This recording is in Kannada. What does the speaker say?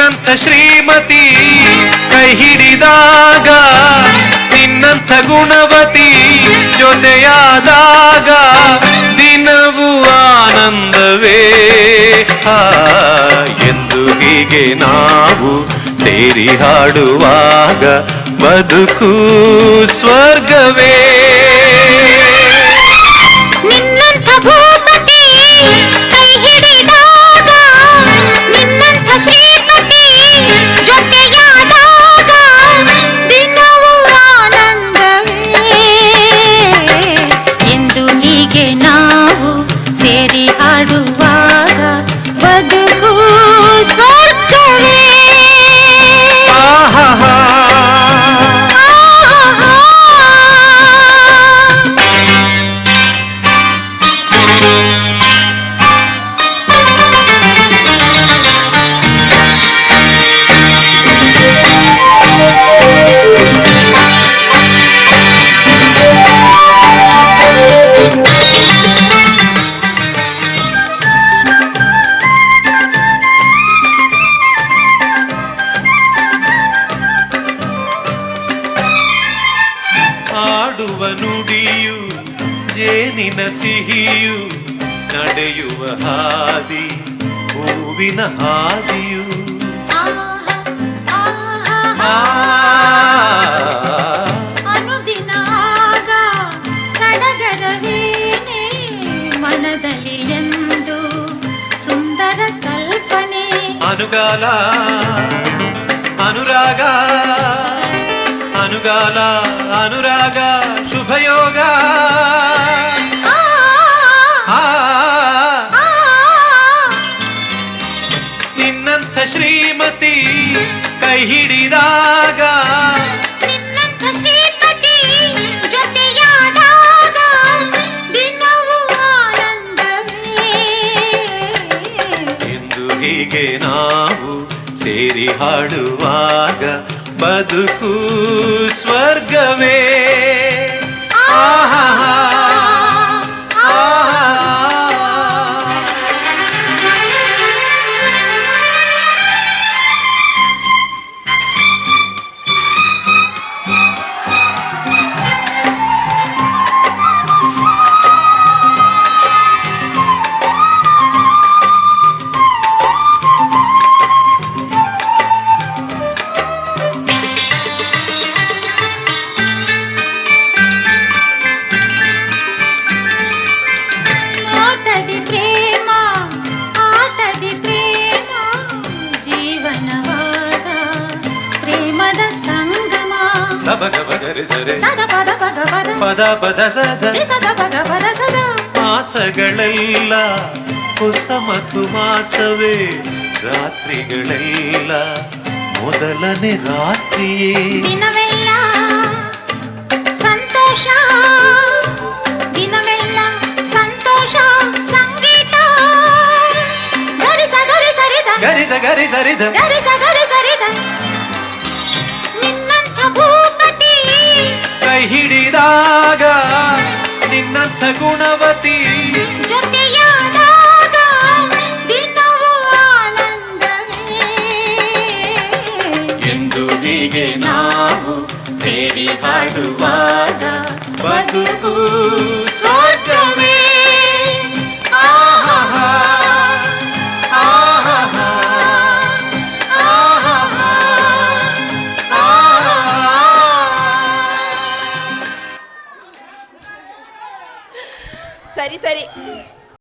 ನಿನ್ನಂಥ ಶ್ರೀಮತಿ ಕೈ ಹಿಡಿದಾಗ, ನಿನ್ನಂಥ ಗುಣವತಿ ಜೊತೆಯಾದಾಗ, ದಿನವೂ ಆನಂದವೇ. ಎಂದು ಹೀಗೆ ನಾವು ಸೇರಿ ಹಾಡುವಾಗ ಬದುಕು ಸ್ವರ್ಗವೇ. ಆಡುವ ನುಡಿಯು ಜೇನಿನ ಸಿಹಿಯು ನಡೆಯುವ ಹಾದಿ ಹೂವಿನ ಹಾದಿಯು ಆ, ಅನುದಿನ ಆಗ ಸಡಗರ ವೀಣೆ ಮನದಲ್ಲಿ ಎಂದು ಸುಂದರ ಕಲ್ಪನೆ ಅನುಗಾಲ ಅನುರಾಗ ಅನುಗಾಲ ಅನುರಾಗ ಶುಭಯೋಗ ನಿನ್ನಂಥ ಶ್ರೀಮತಿ ಕೈ ಹಿಡಿದಾಗ ಹೀಗೆ ನಾವು ಸೇರಿ ಹಾಡುವಾಗ బతుకు స్వర్గమే. ಸರೆ ಸದ ಪದ ಪದ ಪದ ಪದ ಪದ ಸದ ರಿ ಸದ ಪದ ಪದ ಸದ ಮಾಸಗಳೆಲ್ಲ ಹೊಸ ಮಧು ಮಾಸವೇ ರಾತ್ರಿಗಳೆಲ್ಲ ಮೊದಲನೇ ರಾತ್ರಿಯೇ ದಿನವೆಲ್ಲ ಸಂತೋಷ ದಿನವೆಲ್ಲ ಸಂತೋಷ ಸಂಗೀತ ಗರಿಸ ಗರಿ ಸರಿದ ಗರಿಸ ಗರಿ ಸರಿದ ಗರಿಸ ಹಿಡಿದಾಗ ನಿನ್ನಂಥ ಗುಣವತಿ. ಜೊತೆಯಾದಾಗ ದಿನವೂ ಆನಂದವೇ. ಎಂದು ಹೀಗೆ ನಾವು ಸೇರಿ ಹಾಡುವಾಗ ಬದುಕು ಸ್ವರ್ಗವೇ